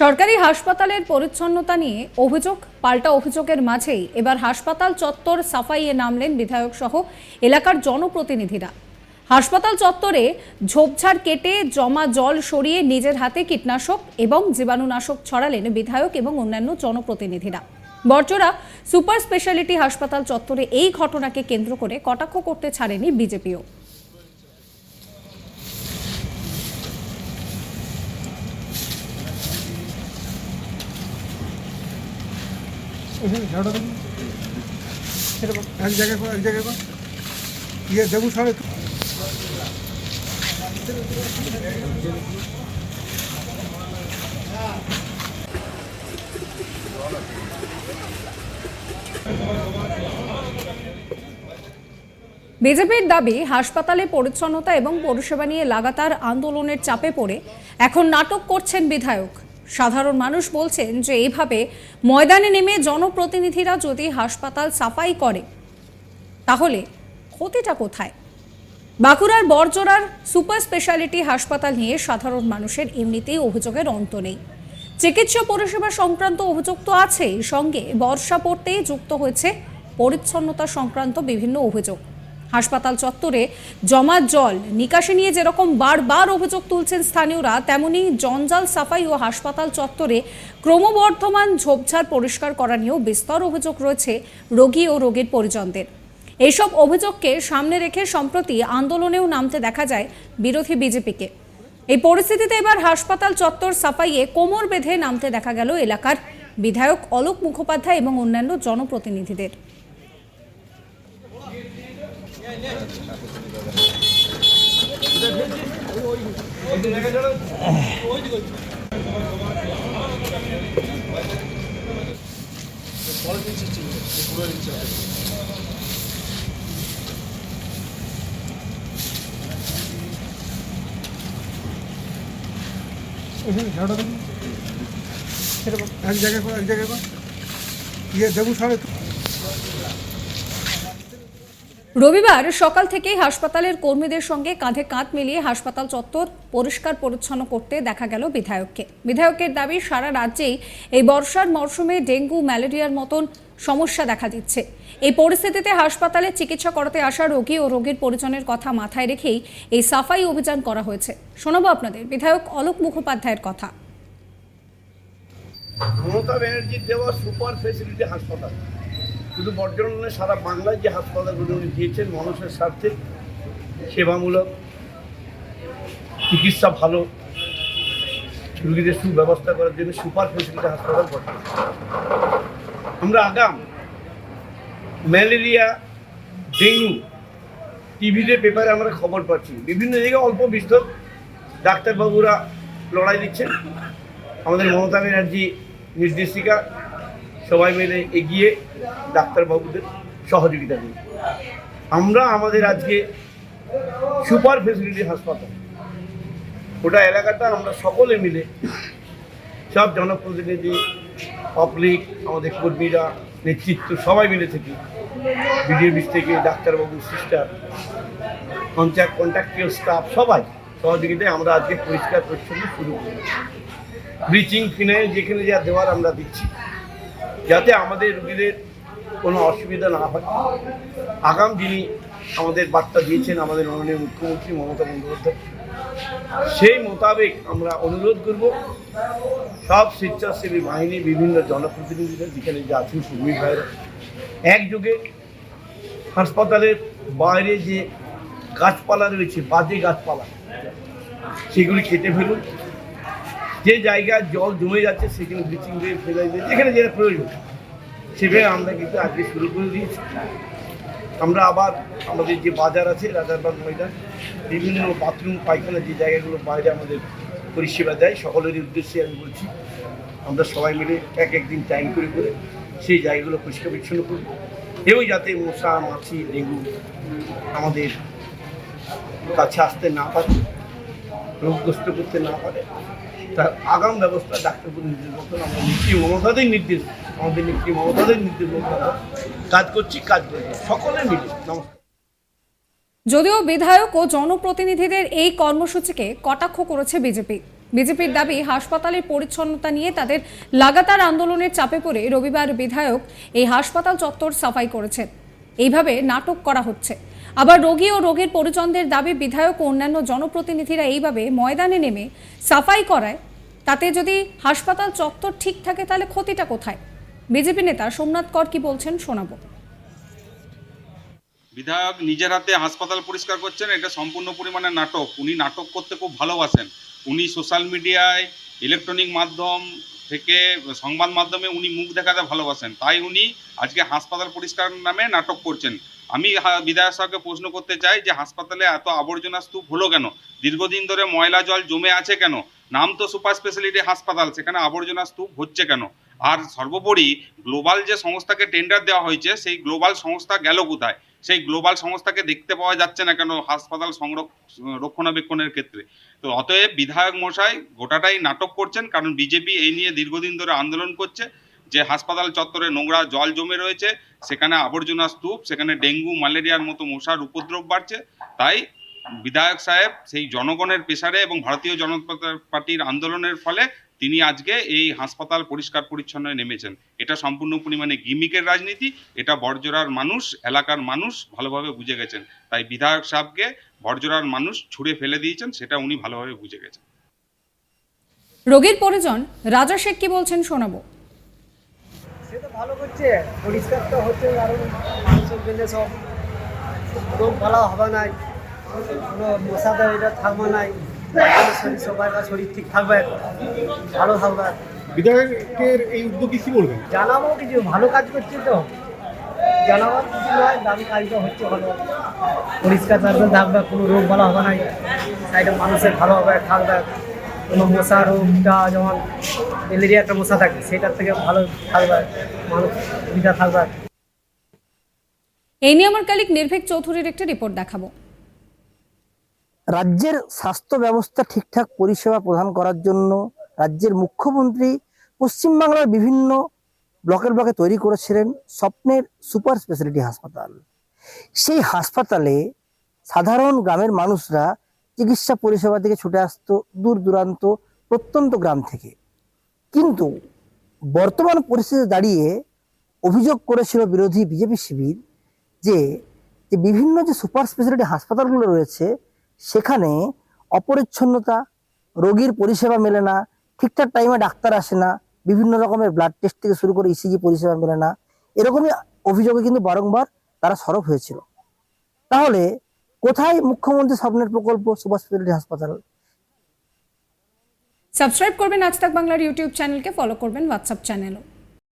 সরকারি হাসপাতালের পরিচ্ছন্নতা নিয়ে অভিযোগ, পাল্টা অভিযোগের মাঝেই এবার হাসপাতাল চত্বর সাফাইয়ে নামলেন বিধায়ক সহ এলাকার জনপ্রতিনিধিরা। হাসপাতাল চত্বরে ঝোপঝাড় কেটে জমা জল সরিয়ে নিজের হাতে কীটনাশক এবং জীবাণুনাশক ছড়ালেন বিধায়ক এবং অন্যান্য জনপ্রতিনিধিরা। বর্জরা সুপার স্পেশালিটি হাসপাতাল চত্বরে এই ঘটনাকে কেন্দ্র করে কটাক্ষ করতে ছাড়েনি বিজেপিও এখানে ঝাড়া দেবো এরকম ইয়ে বিজেপির দাবি, হাসপাতালে পরিচ্ছন্নতা এবং পরিষেবা নিয়ে লাগাতার আন্দোলনের চাপে পড়ে। এখন নাটক করছেন বিধায়ক। সাধারণ মানুষ বলছেন যে এইভাবে ময়দানে নেমে জনপ্রতিনিধিরা যদি হাসপাতাল সাফাই করে, তাহলে ক্ষতিটা কোথায়? বাঁকুড়ার বরজোড়ার সুপার স্পেশালিটি হাসপাতাল নিয়ে সাধারণ মানুষের এমনিতেই অভিযোগের অন্ত নেই। চিকিৎসা পরিষেবা সংক্রান্ত অভিযোগ তো আছেই, সঙ্গে বর্ষা পড়তেই যুক্ত হয়েছে পরিচ্ছন্নতা সংক্রান্ত বিভিন্ন অভিযোগ। হাসপাতাল চত্বরে জমা জল নিকাশি নিয়ে যেরকম বারবার অভিযোগ তুলছেন স্থানীয়রা, তেমনি জঞ্জাল সাফাই ও হাসপাতাল চত্বরে ক্রমবর্ধমান ঝোপঝাড় পরিষ্কার করা নিয়েও বিস্তর অভিযোগ রয়েছে রোগী ও রোগীর পরিজনদের। এইসব অভিযোগকে সামনে রেখে সম্প্রতি আন্দোলনেও নামতে দেখা যায় বিরোধী বিজেপিকে। এই পরিস্থিতিতে এবার হাসপাতাল চত্বর সাফাইয়ে কোমর বেঁধে নামতে দেখা গেল এলাকার বিধায়ক অলোক মুখোপাধ্যায় এবং অন্যান্য জনপ্রতিনিধিদের এখানে ঝাড়া দেবো এরকম এক জায়গায় এক জায়গায় ইয়ে দেবু সাড়ে রবিবার সকাল থেকেই হাসপাতালের কর্মীদের সঙ্গে কাঁধে কাঁধ মিলিয়ে হাসপাতাল চত্বর পরিষ্কার পরিচ্ছন্ন করতে দেখা গেল বিধায়ককে। বিধায়কের দাবি, সারা রাজ্যেই এই বর্ষার মরশুমে ডেঙ্গু, ম্যালেরিয়ার মতন সমস্যা দেখা দিচ্ছে। এই পরিস্থিতিতে হাসপাতালে চিকিৎসা করাতে আসা রোগী ও রোগীর পরিজনের কথা মাথায় রেখেই এই সাফাই অভিযান করা হয়েছে। শোনাবো আপনাদের, বিধায়ক অলোক মুখোপাধ্যায়ের কথা। মমতা ব্যানার্জির দেওয়া সুপার ফেসিলিটি হাসপাতাল। শুধু বর্জন নয় সারা বাংলায় যে হাসপাতালগুলো উনি দিয়েছেন মানুষের স্বার্থে সেবামূলক, চিকিৎসা ভালো, রুগীদের সুব্যবস্থা করার জন্য সুপার ফেসিলিটি হাসপাতাল গঠন আমরা আগাম ম্যালেরিয়া, ডেঙ্গু টিভিতে পেপারে আমরা খবর পাচ্ছি। বিভিন্ন জায়গায় অল্প বিস্তর ডাক্তারবাবুরা লড়াই দিচ্ছেন। আমাদের মমতা ব্যানার্জি নির্দেশিকা সবাই মিলে এগিয়ে ডাক্তারবাবুদের সহযোগিতা দিই আমরা আমাদের আজকে সুপার ফেসিলিটি হাসপাতাল, গোটা এলাকাটা আমরা সকলে মিলে সব জনপ্রতিনিধি, পাবলিক, আমাদের কর্মীরা, নেতৃত্ব সবাই মিলে থেকে বিডিও অফিস থেকে ডাক্তারবাবু সিস্টার পঞ্চায়েত কন্ট্রাক্টুয়াল স্টাফ সবাই সহযোগিতায় আমরা আজকে পরিষ্কার পরিচ্ছন্ন শুরু করি ব্লিচিং ফিনাইল যেখানে যা দেওয়ার আমরা দিচ্ছি। যাতে আমাদের রুগীদের কোনো অসুবিধা না হয়। আগাম যিনি আমাদের বার্তা দিয়েছেন আমাদের মাননীয় মুখ্যমন্ত্রী মমতা বন্দ্যোপাধ্যায়। সেই মোতাবেক আমরা অনুরোধ করব, সব স্বেচ্ছাসেবী বাহিনী বিভিন্ন জনপ্রতিনিধিদের, যেখানে যে আছেন কর্মী ভাইরা একযোগে হাসপাতালের বাইরে যে গাছপালা রয়েছে, বাজে গাছপালা, সেগুলি কেটে ফেলুন। যে জায়গায় জল জমে যাচ্ছে সেখানে ব্লিচিং দিয়ে ফেলে দিয়ে যেখানে যেটা প্রয়োজন। সেভাবে আমরা কিন্তু আজকে শুরু করে দিয়েছি। আমরা আবার আমাদের যে বাজার আছে, রাজারবাগ ময়দান, বিভিন্ন বাথরুম পায়খানা যে জায়গাগুলো বাইরে আমাদের পরিষেবা দেয়, সকলেরই উদ্দেশ্যে আমি বলছি, আমরা সবাই মিলে এক একদিন টাইম করে করে সেই জায়গাগুলো পরিষ্কার পরিচ্ছন্ন করব। এবং যাতে মশা, মাছি, ডেঙ্গু আমাদের কাছে আসতে না পারে, রোগগ্রস্ত করতে না পারে। তার আগাম ব্যবস্থা ডাক্তারবাবুর নির্দেশ মতন আমরা নেত্রী মমতাদের নির্দেশ, আমাদের নেত্রী মমতাদের নির্দেশ কাজ করছি কাজ করছি। সকলে মিলে নমস্কার। যদিও বিধায়ক ও জনপ্রতিনিধিদের এই কর্মসূচিকে কটাক্ষ করেছে বিজেপি। বিজেপির দাবি, হাসপাতালের পরিচ্ছন্নতা নিয়ে তাদের লাগাতার আন্দোলনের চাপে পড়ে রবিবার বিধায়ক এই হাসপাতাল চত্বর সাফাই করেছেন। এইভাবে নাটক করা হচ্ছে। আবার রোগী ও রোগীর পরিজনদের দাবি, বিধায়ক ও অন্যান্য জনপ্রতিনিধিরা এইভাবে ময়দানে নেমে সাফাই করায়। তাতে যদি হাসপাতাল চত্বর ঠিক থাকে, তাহলে ক্ষতিটা কোথায়? বিজেপি নেতা সোমনাথ কর কি বলছেন শোনাবো। বিধায়ক নিজের হাতে হাসপাতাল পরিষ্কার করছেন, এটা সম্পূর্ণ পরিমাণে নাটক। উনি নাটক করতে খুব ভালোবাসেন। উনি সোশ্যাল মিডিয়ায় ইলেকট্রনিক মাধ্যম থেকে সংবাদ মাধ্যমে উনি মুখ দেখাতে ভালোবাসেন। তাই উনি আজকে হাসপাতাল পরিষ্কার নামে নাটক করছেন। আমি বিধায়ক সাহেবকে প্রশ্ন করতে চাই যে, হাসপাতালে এত আবর্জনা স্তূপ হলো কেন? দীর্ঘদিন ধরে ময়লা জল জমে আছে কেন? নাম তো সুপার স্পেশালিটি হাসপাতাল, সেখানে আবর্জনা স্তূপ হচ্ছে কেন? আর সর্বোপরি, গ্লোবাল যে সংস্থাকে টেন্ডার দেওয়া হয়েছে, সেই গ্লোবাল সংস্থা গেল কোথায়? সেই গ্লোবাল সংস্থাকে দেখতে পাওয়া যাচ্ছে না কেন হাসপাতাল রক্ষণাবেক্ষণের ক্ষেত্রে। তো অতএব বিধায়ক মশাই গোটাটাই নাটক করছেন, কারণ বিজেপি এই নিয়ে দীর্ঘদিন ধরে আন্দোলন করছে যে হাসপাতাল চত্বরে নোংরা জল জমে রয়েছে, সেখানে আবর্জনা স্তূপ, সেখানে ডেঙ্গু, ম্যালেরিয়ার মতো মশার উপদ্রব বাড়ছে। তাই বিধায়ক সাহেব সেই জনগণের পেশারে এবং ভারতীয় জনতা পার্টির আন্দোলনের ফলে তিনি আজকে এই হাসপাতাল পরিষ্কার পরিচ্ছন্ন নেমেছেন। এটা সম্পূর্ণ পরিমাণে গিমিকের রাজনীতি এটা বড়জোড়ার মানুষ এলাকার মানুষ ভালোভাবে বুঝে গেছেন। তাই বিধায়ক সাহেবকে বড়জোড়ার মানুষ ছুঁড়ে ফেলে দিয়েছেন সেটা উনি ভালোভাবে বুঝে গেছেন। রোগীর পরিজন রাজা শেখ কি বলছেন শোনাবো। সে তো ভালো করছে পরিষ্কার তো হচ্ছে কারণ মানুষের জন্য সব রোগ ভালো হবে নাই কোনো মশাদের এটা থাকবে নাই। শরীর সবার শরীর ঠিক থাকবে। ভালো থাকবে। বিধায়কের এই উদ্যোগে কি বলবেন? জানাব কিছু ভালো কাজ করছে তো। কিছু নয় দামি কাজটা হচ্ছে ভালো। পরিষ্কার থাকবে থাকবে কোনো রোগ ভালো হবে নাই। সাইডে মানুষের ভালো হবে থাকবে। কোনো মশা রোগটা যেমন ম্যালেরিয়া একটা মশা থাকে সেটার থেকে ভালো থাকবে। মানুষ সুবিধা থাকবে। এই নিয়ে আমার কালিক নির্ভীক চৌধুরীর একটি রিপোর্ট দেখাবো। রাজ্যের স্বাস্থ্য ব্যবস্থা ঠিকঠাক পরিষেবা প্রদান করার জন্য রাজ্যের মুখ্যমন্ত্রী পশ্চিমবাংলার বিভিন্ন ব্লকের ব্লকে তৈরি করেছিলেন স্বপ্নের সুপার স্পেশালিটি হাসপাতাল। সেই হাসপাতালে সাধারণ গ্রামের মানুষরা চিকিৎসা পরিষেবা থেকে ছুটে আসতো দূর দূরান্ত, প্রত্যন্ত গ্রাম থেকে। কিন্তু বর্তমান পরিস্থিতি দাঁড়িয়ে অভিযোগ করেছিল বিরোধী বিজেপি শিবির যে বিভিন্ন যে সুপার স্পেশালিটি হাসপাতালগুলো রয়েছে সেখানে অপরিচ্ছন্নতা, রোগীর পরিষেবা মেলে না, ঠিকঠাক টাইমে ডাক্তার আসে না, বিভিন্ন রকমের ব্লাড টেস্ট থেকে শুরু করে ইসিজি পরিষেবা মেলে না, এরকমই অভিযোগে কিন্তু বারংবার তারা সরব হয়েছিল। তাহলে কোথায় মুখ্যমন্ত্রী স্বপ্নের প্রকল্প সুপার স্পেশালিটি হাসপাতাল? সাবস্ক্রাইব করবেন আজ তাক বাংলার ইউটিউব চ্যানেলকে ফলো করবেন হোয়াটসঅ্যাপ চ্যানেলও